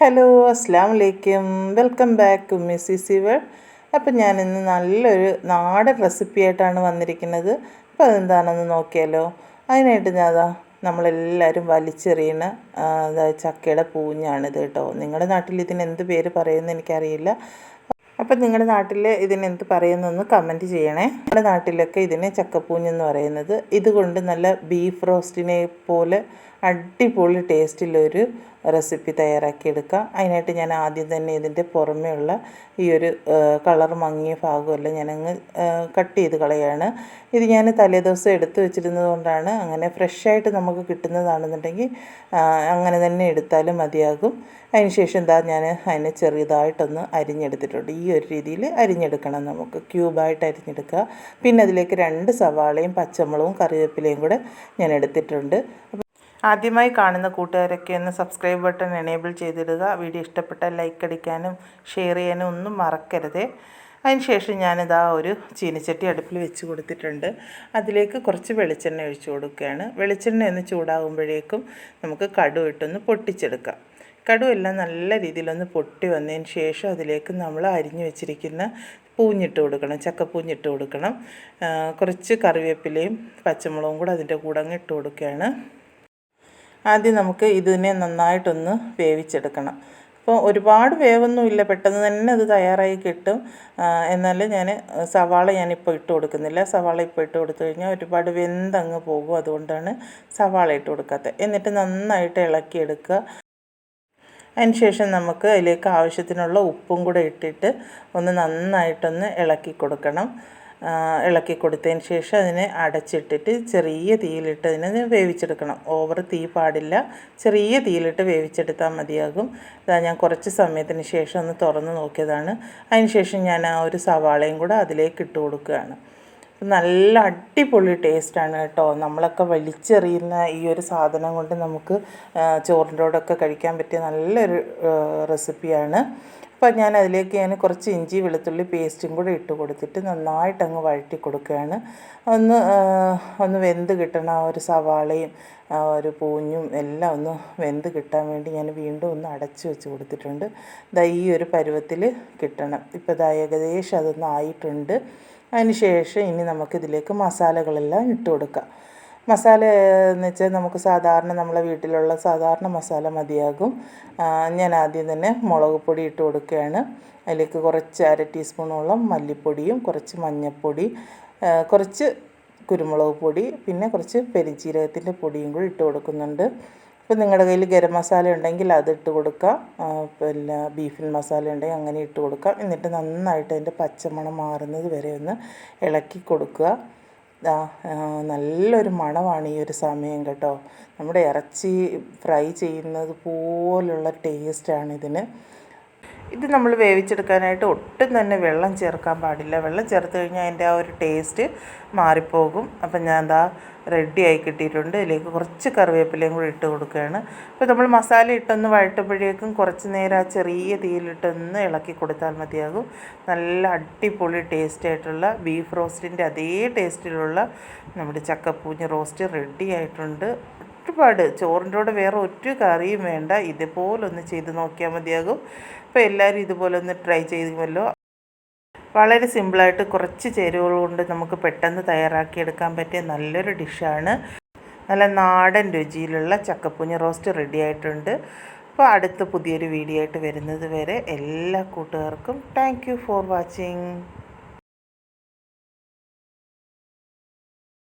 Hello അസ്സാം വലൈക്കും welcome back to മിസ്സി സിവർ അപ്പം ഞാനിന്ന് നല്ലൊരു നാടൻ റെസിപ്പി ആയിട്ടാണ് വന്നിരിക്കുന്നത്. അപ്പോൾ അതെന്താണെന്ന് നോക്കിയാലോ. അതിനായിട്ട് ഞാൻ അതാ നമ്മളെല്ലാവരും വലിച്ചെറിയുന്ന അതായത് ചക്കയുടെ പൂഞ്ഞാണിത് കേട്ടോ. നിങ്ങളുടെ നാട്ടിൽ ഇതിന് എന്ത് പേര് പറയുമെന്ന് എനിക്കറിയില്ല. അപ്പം നിങ്ങളുടെ നാട്ടിൽ ഇതിന് എന്ത് പറയുന്നതെന്ന് കമന്റ് ചെയ്യണേ. നമ്മുടെ നാട്ടിലൊക്കെ ഇതിന് ചക്കപ്പൂഞ്ഞെന്ന് പറയുന്നത്. ഇതുകൊണ്ട് നല്ല ബീഫ് റോസ്റ്റിനെ പോലെ അടിപൊളി ടേസ്റ്റിലൊരു റെസിപ്പി തയ്യാറാക്കിയെടുക്കാം അതിനായിട്ട് ഞാൻ ആദ്യം തന്നെ ഇതിന്റെ പുറമെയുള്ള ഈ ഒരു കളർ മങ്ങിയ ഭാഗമെല്ലാം ഞാനങ്ങ് കട്ട് ചെയ്ത് കളയാണ്. ഇത് ഞാൻ തലേദിവസം എടുത്ത് വെച്ചിരുന്നത് കൊണ്ടാണ് അങ്ങനെ ഫ്രഷായിട്ട് നമുക്ക് കിട്ടുന്നതാണെന്നുണ്ടെങ്കിൽ അങ്ങനെ തന്നെ എടുത്താലും മതിയാകും. അതിനുശേഷം എന്താ ഞാൻ അതിനെ ചെറിയതായിട്ടൊന്ന് അരിഞ്ഞെടുത്തിട്ടുണ്ട്. ഈ ഒരു രീതിയിൽ അരിഞ്ഞെടുക്കണം നമുക്ക്. ക്യൂബായിട്ട് അരിഞ്ഞെടുക്കുക. പിന്നെ അതിലേക്ക് രണ്ട് സവാളയും പച്ചമുളകും കറിവേപ്പിലയും കൂടെ ഞാൻ എടുത്തിട്ടുണ്ട്. ആദ്യമായി കാണുന്ന കൂട്ടുകാരൊക്കെ ഒന്ന് സബ്സ്ക്രൈബ് ബട്ടൺ എനേബിൾ ചെയ്തിടുക. വീഡിയോ ഇഷ്ടപ്പെട്ടാൽ ലൈക്ക് അടിക്കാനും ഷെയർ ചെയ്യാനും ഒന്നും മറക്കരുത്. അതിനുശേഷം ഞാനിതാ ഒരു ചീനച്ചട്ടി അടുപ്പിൽ വെച്ച് കൊടുത്തിട്ടുണ്ട്. അതിലേക്ക് കുറച്ച് വെളിച്ചെണ്ണ ഒഴിച്ചു കൊടുക്കുകയാണ്. വെളിച്ചെണ്ണ ഒന്ന് ചൂടാകുമ്പോഴേക്കും നമുക്ക് കടു ഇട്ടൊന്ന് പൊട്ടിച്ചെടുക്കാം. കടുവെല്ലാം നല്ല രീതിയിലൊന്ന് പൊട്ടി വന്നതിന് ശേഷം അതിലേക്ക് നമ്മൾ അരിഞ്ഞു വെച്ചിരിക്കുന്ന പൂഞ്ഞിട്ട് കൊടുക്കണം ചക്കപ്പൂഞ്ഞിട്ട് കൊടുക്കണം. കുറച്ച് കറിവേപ്പിലയും പച്ചമുളകും കൂടെ അതിന്റെ കൂടെ അങ്ങ് ഇട്ട് കൊടുക്കുകയാണ്. ആദ്യം നമുക്ക് ഇതിനെ നന്നായിട്ടൊന്ന് വേവിച്ചെടുക്കണം. അപ്പോൾ ഒരുപാട് വേവൊന്നുമില്ല പെട്ടെന്ന് തന്നെ അത് തയ്യാറായി കിട്ടും. എന്നാൽ ഞാൻ സവാള ഞാനിപ്പോൾ ഇട്ട് കൊടുക്കുന്നില്ല. സവാള ഇപ്പോൾ ഇട്ട് കൊടുത്തു കഴിഞ്ഞാൽ ഒരുപാട് വെന്തങ്ങ് പോകും. അതുകൊണ്ടാണ് സവാള ഇട്ട് കൊടുക്കാത്തത്. എന്നിട്ട് നന്നായിട്ട് ഇളക്കിയെടുക്കുക. അതിന് ശേഷം നമുക്ക് അതിലേക്ക് ആവശ്യത്തിനുള്ള ഉപ്പും കൂടെ ഇട്ടിട്ട് ഒന്ന് നന്നായിട്ടൊന്ന് ഇളക്കി കൊടുക്കണം. ഇളക്കി കൊടുത്തതിന് ശേഷം അതിനെ അടച്ചിട്ടിട്ട് ചെറിയ തീയിലിട്ട് അതിനെ വേവിച്ചെടുക്കണം. ഓവർ തീ പാടില്ല. ചെറിയ തീയിലിട്ട് വേവിച്ചെടുത്താൽ മതിയാകും. ഇതാ ഞാൻ കുറച്ച് സമയത്തിന് ശേഷം ഒന്ന് തുറന്ന് നോക്കിയതാണ്. അതിന് ശേഷം ഞാൻ ആ ഒരു സവാളയും കൂടെ അതിലേക്ക് ഇട്ട് കൊടുക്കുകയാണ്. നല്ല അടിപൊളി ടേസ്റ്റാണ് കേട്ടോ. നമ്മളൊക്കെ വലിച്ചെറിയുന്ന ഈ ഒരു സാധനം കൊണ്ട് നമുക്ക് ചോറിന്റെ കൂടെയൊക്കെ കഴിക്കാൻ പറ്റിയ നല്ലൊരു റെസിപ്പിയാണ് അപ്പോൾ ഞാൻ അതിലേക്ക് ഞാൻ കുറച്ച് ഇഞ്ചി വെളുത്തുള്ളി പേസ്റ്റും കൂടെ ഇട്ട് കൊടുത്തിട്ട് നന്നായിട്ട് അങ്ങ് വഴറ്റി കൊടുക്കുകയാണ്. ഒന്ന് ഒന്ന് വെന്ത് കിട്ടണം ആ ഒരു സവാളയും ഒരു പൂഞ്ഞും എല്ലാം ഒന്ന് വെന്ത് കിട്ടാൻ വേണ്ടി ഞാൻ വീണ്ടും ഒന്ന് അടച്ചു വെച്ച് കൊടുത്തിട്ടുണ്ട്. ഇതാ ഈ ഒരു പരുവത്തിൽ കിട്ടണം. ഇപ്പോൾ ഇതാ ഏകദേശം അതൊന്ന് ആയിട്ടുണ്ട്. അതിന് ശേഷം ഇനി നമുക്കിതിലേക്ക് മസാലകളെല്ലാം ഇട്ട് കൊടുക്കാം. മസാല എന്ന് വെച്ചാൽ നമുക്ക് സാധാരണ നമ്മളെ വീട്ടിലുള്ള സാധാരണ മസാല മതിയാകും. ഞാൻ ആദ്യം തന്നെ മുളക് പൊടി ഇട്ട് കൊടുക്കുകയാണ്. അതിലേക്ക് കുറച്ച് അര ടീസ്പൂണോളം മല്ലിപ്പൊടിയും കുറച്ച് മഞ്ഞൾപ്പൊടി കുറച്ച് കുരുമുളക് പൊടി പിന്നെ കുറച്ച് പെരിഞ്ചീരകത്തിന്റെ പൊടിയും കൂടി ഇട്ട് കൊടുക്കുന്നുണ്ട്. ഇപ്പം നിങ്ങളുടെ കയ്യിൽ ഗരം മസാല ഉണ്ടെങ്കിൽ അത് ഇട്ട് കൊടുക്കാം. പിന്നെ ബീഫിൻ മസാല ഉണ്ടെങ്കിൽ അങ്ങനെ ഇട്ട് കൊടുക്കാം. എന്നിട്ട് നന്നായിട്ട് അതിന്റെ പച്ചമണം മാറുന്നത് വരെ ഒന്ന് ഇളക്കി കൊടുക്കുക. നല്ലൊരു മണമാണ് ഈ ഒരു സമയം കേട്ടോ. നമ്മുടെ ഇറച്ചി ഫ്രൈ ചെയ്യുന്നത് പോലുള്ള ടേസ്റ്റാണ് ഇതിന് ഇത് നമ്മൾ വേവിച്ചെടുക്കാനായിട്ട് ഒട്ടും തന്നെ വെള്ളം ചേർക്കാൻ പാടില്ല. വെള്ളം ചേർത്ത് കഴിഞ്ഞാൽ അതിന്റെ ആ ഒരു ടേസ്റ്റ് മാറിപ്പോകും. അപ്പം ഞാൻ എന്താ റെഡി ആയി കിട്ടിയിട്ടുണ്ട്. ഇതിലേക്ക് കുറച്ച് കറിവേപ്പിലയും കൂടി ഇട്ട് കൊടുക്കുകയാണ്. അപ്പോൾ നമ്മൾ മസാല ഇട്ടൊന്ന് വഴട്ടുമ്പോഴേക്കും കുറച്ച് നേരം ആ ചെറിയ തീയിലിട്ടൊന്ന് ഇളക്കി കൊടുത്താൽ മതിയാകും. നല്ല അടിപൊളി ടേസ്റ്റ് ആയിട്ടുള്ള ബീഫ് റോസ്റ്റിന്റെ അതേ ടേസ്റ്റിലുള്ള നമ്മുടെ ചക്കപ്പൂഞ്ഞ് റോസ്റ്റ് റെഡി ആയിട്ടുണ്ട്. ഒരുപാട് ചോറിന്റെ കൂടെ വേറെ ഒരു കറിയും വേണ്ട. ഇതുപോലൊന്ന് ചെയ്ത് നോക്കിയാൽ മതിയാകും. അപ്പോൾ എല്ലാവരും ഇതുപോലെ ഒന്ന് ട്രൈ ചെയ്യുമല്ലോ വളരെ സിമ്പിളായിട്ട് കുറച്ച് ചേരുവകൾ കൊണ്ട് നമുക്ക് പെട്ടെന്ന് തയ്യാറാക്കിയെടുക്കാൻ പറ്റിയ നല്ലൊരു ഡിഷാണ്. നല്ല നാടൻ രുചിയിലുള്ള ചക്കപ്പുഞ്ഞ് റോസ്റ്റ് റെഡി ആയിട്ടുണ്ട്. അപ്പോൾ അടുത്ത പുതിയൊരു വീഡിയോ ആയിട്ട് വരുന്നത് വരെ എല്ലാ കൂട്ടുകാർക്കും താങ്ക് ഫോർ വാച്ചിങ്.